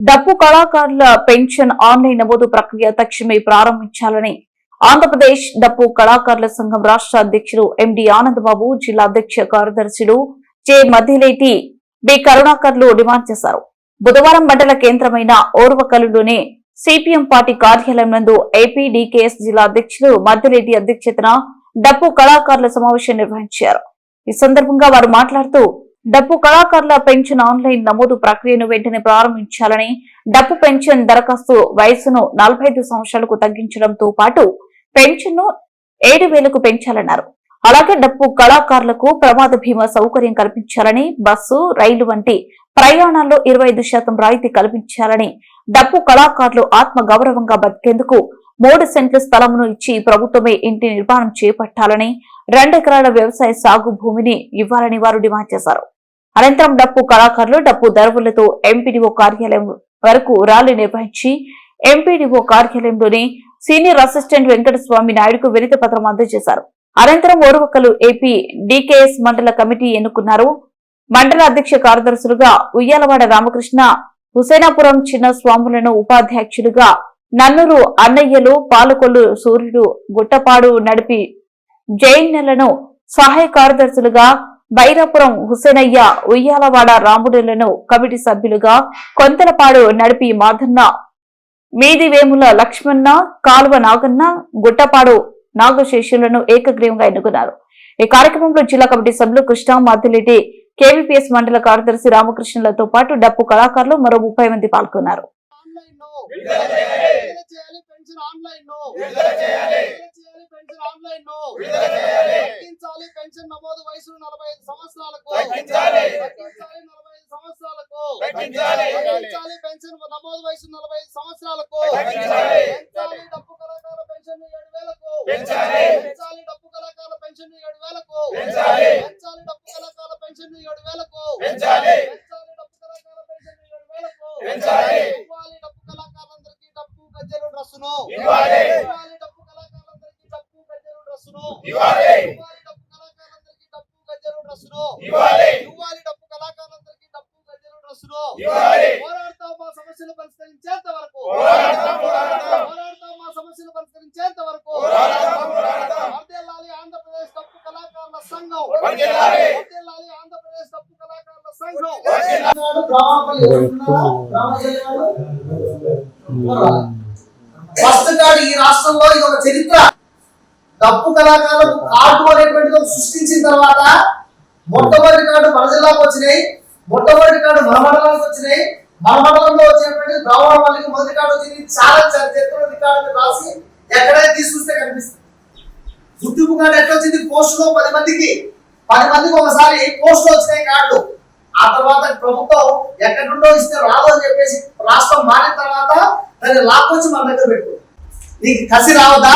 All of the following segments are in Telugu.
డప్పు కళాకారుల పెన్షన్ ఆన్లైన్ నమోదు ప్రక్రియ తక్షణమే ప్రారంభించాలని ఆంధ్రప్రదేశ్ డప్పు కళాకారుల సంఘం రాష్ట్ర అధ్యక్షుడు ఎండి ఆనందబాబు జిల్లా అధ్యక్ష కార్యదర్శులు జె మధ్యలేటి బి కరుణాకర్లు డిమాండ్ చేశారు. బుధవారం మండల కేంద్రమైన ఓర్వకలులోని సిపిఎం పార్టీ కార్యాలయం నందు ఏపీడీకేఎస్ జిల్లా అధ్యక్షులు మధ్యలేటి అధ్యక్షతన డప్పు కళాకారుల సమావేశం నిర్వహించారు. ఈ సందర్భంగా వారు మాట్లాడుతూ డప్పు కళాకారుల పెన్షన్ ఆన్లైన్ నమోదు ప్రక్రియను వెంటనే ప్రారంభించాలని డప్పు పెన్షన్ దరఖాస్తు వయసును నలభై ఐదు సంవత్సరాలకు తగ్గించడంతో పాటు పెన్షన్ను ఏడు వేలకు పెంచాలన్నారు. అలాగే డప్పు కళాకారులకు ప్రమాద బీమా సౌకర్యం కల్పించాలని బస్సు రైలు వంటి ప్రయాణాల్లో ఇరవై ఐదు శాతం రాయితీ కల్పించాలని డప్పు కళాకారులు ఆత్మ గౌరవంగా బతికేందుకు మూడు సెంట్ల స్థలమును ఇచ్చి ప్రభుత్వమే ఇంటి నిర్మాణం చేపట్టాలని రెండెకరాల వ్యవసాయ సాగు భూమిని ఇవ్వాలని వారు డిమాండ్ చేశారు. అనంతరం డప్పు కళాకారులు డప్పు దరువులతో ఎంపీడీఓ కార్యాలయం వరకు ర్యాలీ నిర్వహించి ఎంపీడీఓ కార్యాలయంలోని సీనియర్ అసిస్టెంట్ వెంకటస్వామి నాయుడుకు వినతి పత్రం అందజేశారు. అనంతరం ఓర్వకలు ఏపీ డికేఎస్ మండల కమిటీ ఎన్నుకున్నారు. మండల అధ్యక్ష కార్యదర్శులుగా ఉయ్యాలవాడ రామకృష్ణ హుసేనాపురం చిన్న స్వాములను ఉపాధ్యక్షులుగా నన్నూరు అన్నయ్యలు పాలకొల్లు సూర్యుడు గుట్టపాడు నడిపి జైన్లను సహాయ కార్యదర్శులుగా బైరాపురం హుసేనయ్య ఉయ్యాలవాడ రాముడులను కమిటీ సభ్యులుగా కొంతలపాడు నడిపి మాధన్న మీదివేముల లక్ష్మణ కాలువ నాగన్న గుట్టపాడు నాగశేషులను ఏకగ్రీవంగా ఎన్నుకున్నారు. ఈ కార్యక్రమంలో జిల్లా కమిటీ సభ్యులు కృష్ణ మద్దిరెడ్డి కేవీపీఎస్ మండల కార్యదర్శి రామకృష్ణులతో పాటు డప్పు కళాకారులు మరో ముప్పై మంది పాల్గొన్నారు. ఆన్లైన్ పెన్షన్ ఆన్లైన్ విడుదల చేయాలి. పెన్షన్ ఆన్లైన్లో విడుదల చేయాలి. తగ్గించాలి పెన్షన్ నమోదు వయసు నలభై ఐదు సంవత్సరాలకు. తగ్గించాలి. తగ్గించాలి సంవత్సరాలకు. తగ్గించాలి. తగ్గించాలి పెన్షన్ నమోదు వయసు నలభై ఐదు సంవత్సరాలకు. తగ్గించాలి. పెంచాలి డప్పు కళాకారుల పెన్షన్ ఏడు వేలకు పెంచాలి. పెంచాలి డప్పు కళాకారుల పెన్షన్ ఏడు వేలకు పెంచాలి. పెంచాలి డప్పు కళాకారుల పెన్షన్ ఏడు వేలకు పెంచాలి పెంచాలి డప్పు కళాకారుల పెన్షన్ ఏడు వేలకు పెంచాలి ఇవ్వాలి డప్పు కళాకారులందరికీ డప్పు గజ్జెలు డ్రెస్సును ఇవ్వాలి. డప్పు కళాకారులందరికీ డప్పు గజ్జెలు డ్రెస్సును ఇవ్వాలి. డప్పు కళాకారులందరికీ డప్పు గజ్జెలు డ్రెస్సును ఇవ్వాలి. ఇవ్వాలి. డప్పు కళాకారులందరికీ డప్పు గజ్జెలు డ్రెస్సును ఇవ్వాలి. పోరాడతాం మా సమస్యలు పరిష్కరించేంత వరకు. పోరాడతాం పోరాడతాం. మా సమస్యలు పరిష్కరించేంత వరకు. వర్ధిల్లాలి ఆంధ్రప్రదేశ్ డప్పు కళాకారుల సంఘం. వర్ధిల్లాలి ఆంధ్రప్రదేశ్ డప్పు కళాకారుల సంఘం. ఫస్ట్ కార్డు ఈ రాష్ట్రంలో ఇది ఒక చరిత్ర. డప్పు కళాకారులకు కార్డు అనేటువంటిది సృష్టించిన తర్వాత మొట్టమొదటి కార్డు మన జిల్లాకు వచ్చినాయి. మొట్టమొదటి కార్డు మన మండలానికి వచ్చినాయి. మన మండలంలో వచ్చినటువంటి బ్రాహ్మణ వాళ్ళకి మొదటి కార్డు వచ్చింది. చాలా చరిత్ర రికార్డు రాసి ఎక్కడైనా తీసుకొస్తే కనిపిస్తుంది. గుర్తింపు కార్డు ఎట్లా వచ్చింది? పోస్టులో పది మందికి. పది మందికి ఒకసారి పోస్ట్ వచ్చినాయి కార్డు. ఆ తర్వాత ప్రభుత్వం ఎక్కడి నుండో ఇస్తే రాదు అని చెప్పేసి రాష్ట్రం మారిన తర్వాత దాన్ని లాక్కొచ్చి మన దగ్గర పెట్టు. నీకు కసి రావద్దా?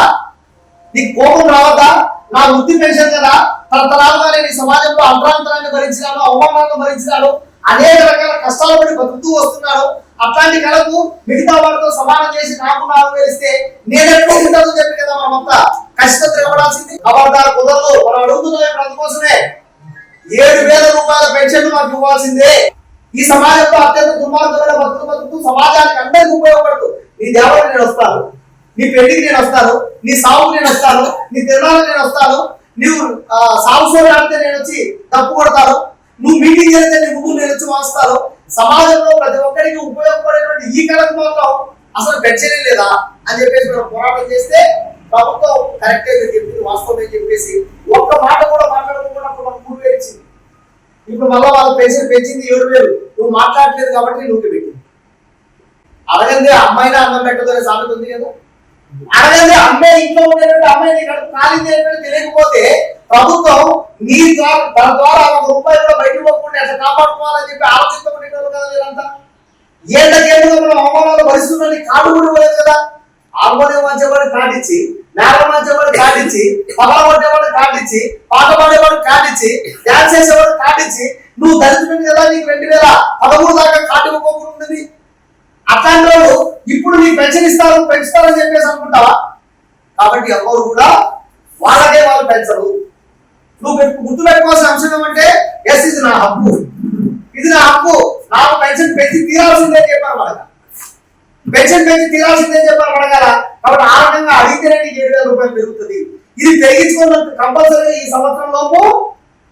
నీకు కోపం రావద్దా? నా వృత్తి పెన్షన్ కదా? తరతరాలుగా నేను ఈ సమాజంలో అంతరాంతరాన్ని భరించినాను అవమానాలను భరించినాను అనేక రకాల కష్టాలు పడి బతుకుతూ వస్తున్నాను అట్లాంటి కళకు మిగతా వాళ్ళతో సమానం చేసి నాకు నాకు వేస్తే నేనెప్పుడు ఉంటాను చెప్పి కదా మనమంతా? కష్టం ఇవ్వడాల్సింది ఖబర్దార్ కుదరదు. మనం అడుగుతున్నాం ఇప్పుడు అందుకోసమే ఏడు వేల రూపాయల పెన్షన్ మాకు ఇవ్వాల్సిందే. ఈ సమాజంలో అత్యంత దుర్మార్గమైన బతుకు బతుకు సమాజానికి అందరికి ఉపయోగపడుతూ నీ దేవాలయం నేను వస్తాను. నీ పెళ్ళికి నేను వస్తాను. నీ సావుకు నేను వస్తాను. నీ తిరణాలకు నేను వస్తాను. నువ్వు సాగు సోడి నేను వచ్చి తప్పు కొడతాను. నువ్వు మీటింగ్ చేస్తే నీ ముగ్గురు నేను వచ్చి వాస్తాను సమాజంలో ప్రతి ఒక్కరికి ఉపయోగపడేటువంటి ఈ కళకు మాత్రం అసలు పెన్షనే లేదా అని చెప్పేసి మనం పోరాటం చేస్తే ప్రభుత్వం కరెక్టే చెప్పింది వాస్తవమే చెప్పేసి ఒక్క మాట కూడా మాట్లాడకుండా మనకు మూడు వేలు ఇచ్చింది ఇప్పుడు మళ్ళీ వాళ్ళ పేషెంట్ పెంచింది ఏడు వేలు. నువ్వు మాట్లాడలేదు కాబట్టి నువ్వు పెట్టింది. అడగందే అమ్మాయినా అన్నం పెట్టదు అనే సామెత ఉంది కదా? అడగందే అమ్మాయి ఇంట్లో ఉండేటువంటి అమ్మాయి ఇక్కడ కాలింది తెలియకపోతే ప్రభుత్వం నీ ద్వారా తన ద్వారా ఒక రూపాయి కూడా బయటకు పోకుండా అట్లా కాపాడుకోవాలని చెప్పి ఆలోచిస్తూ కదా వీళ్ళంతా ఏళ్ళకేళ్ళుగా మనం అవమానాలు భరిస్తున్నది కాడు కూడా ఇవ్వలేదు కదా? ఆల్మోనియం మంచేవాడు కాటిచ్చి నేల మంచేవాడు కాటిచ్చి పగల పడేవాడు కాటించి పాట పాడేవాడు కాటించి డాన్స్ చేసేవాడు కాటించి నువ్వు దళితుడిని కదా నీకు రెండు వేల పదమూడు దాకా కాటి ఇవ్వకుండా అట్లాంటి వాళ్ళు ఇప్పుడు నీకు పెన్షన్ ఇస్తారు పెంచుతారని చెప్పేసి అనుకుంటావా? కాబట్టి ఎవరు కూడా వాళ్ళకే వాళ్ళు పెంచరు. నువ్వు పెట్టు- పెట్టుకోవాల్సిన అంశం ఏమంటే ఎస్ ఇది నా హక్కు. ఇది నా హక్కు. నాకు పెన్షన్ పెంచి తీరాల్సిందే అని చెప్పారు వాళ్ళకి. పెన్షన్ పెంచి తీరాల్సిందే చెప్పారు అడగాల కాబట్టి అడిగితేనే నీకు ఏడు వేల రూపాయలు పెరుగుతుంది. ఇది పెరిగించుకున్న కంపల్సరీ ఈ సంవత్సరం లోపు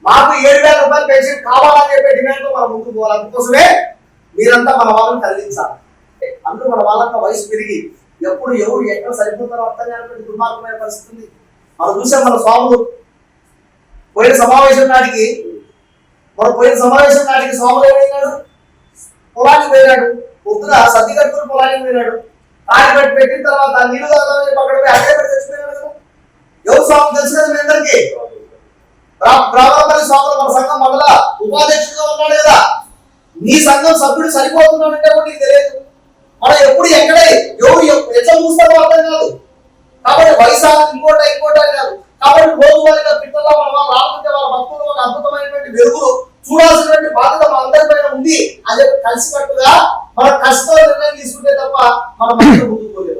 మాకు ఏడు వేల రూపాయలు పెన్షన్ కావాలని చెప్పే డిమాండ్ మనం ముందుకు పోవాలి. అందుకోసమే మీరంతా మన వాళ్ళని కలిగించాలి అందులో మన వాళ్ళంతా వయసు పెరిగి ఎప్పుడు ఎవరు ఎక్కడ సరిపోతారో అర్థం కానటువంటి దుర్మార్గమైన పరిస్థితి ఉంది మనం చూసాం మన స్వాములు. పోయిన సమావేశం నాటికి మన పోయిన సమావేశం నాటికి స్వాములు ఏమైనాడు పొలానికి పోయినాడు. పొద్దున సర్ది కట్టుకుని పొలానికి పోయినాడు. తాగి పెట్టిన తర్వాత నీళ్ళు నీళ్ళు పక్కన పోయి అదే పెట్టి చచ్చిపోయినాడు కదా. ఎవరు స్వామి తెలుసు కదా మీ అందరికి? బ్రా- స్వాములు మన సంఘం మండల ఉపాధ్యక్షుడిగా ఉన్నాడు కదా. నీ సంఘం సభ్యుడు సరిపోతున్నాడంటే కూడా నీకు తెలియదు. మనం ఎప్పుడు ఎక్కడే ఎవరు ఎట్లా చూస్తారో అర్థం కాదు. కాబట్టి వయసు ఇంకోట ఇంకోట కాదు. కాబట్టి రోజువారీగా పిల్లల్లో మనం రాకుంటే వాళ్ళ భక్తులు ఒక అద్భుతమైనటువంటి వెలుగులు చూడాల్సినటువంటి బాధ్యత మన ఉంది. అని చెప్పి కలిసికట్టుగా మన కష్టం నిర్ణయం తీసుకుంటే మనం అందరూ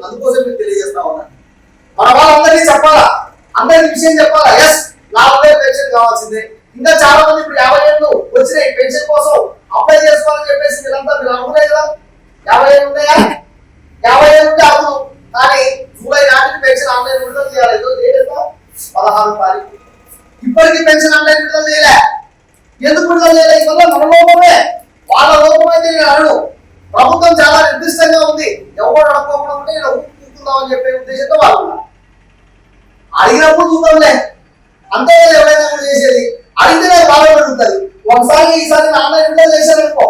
అందుకోసం మీకు తెలియజేస్తా ఉన్నాను మన వాళ్ళందరికీ చెప్పాలా? అందరికి విషయం చెప్పాలా? ఎస్ నా ఉదయం పెన్షన్ కావాల్సిందే. ఇంకా చాలా మంది ఇప్పుడు యాభై ఏళ్ళు వచ్చినాయి పెన్షన్ కోసం అప్లై చేసుకోవాలని చెప్పేసి వీళ్ళంతా మీరు అనుకునే కదా? యాభై ఏళ్ళు ఉన్నాయా? యాభై ఏళ్ళు ఉంటే అవును కానీ జూలై నాటికి పెన్షన్ ఆన్లైన్ విడుదల చేయాలి. ఏదో చేయలేదా పదహారు తారీఖు. ఇప్పటికీ పెన్షన్ ఆన్లైన్ విడుదల చేయలే. ఎందుకు విడుదల చేయలే? ఇవల్ల మన లోపమే. వాళ్ళ లోపమే అయితే నేను ప్రభుత్వం చాలా నిర్దిష్టంగా ఉంది. ఎవరు అడగకుండా ఉంటే అని ఊపుకుందామని చెప్పే ఉద్దేశంతో వాళ్ళు అడిగినప్పుడు చూద్దాంలే. అంతే ఎవరైనా చేసేది. అడిగితే నాకు బాగా పెరుగుతుంది. ఒకసారి ఈసారి నాన్న ఇంట్లో చేశారనుకో.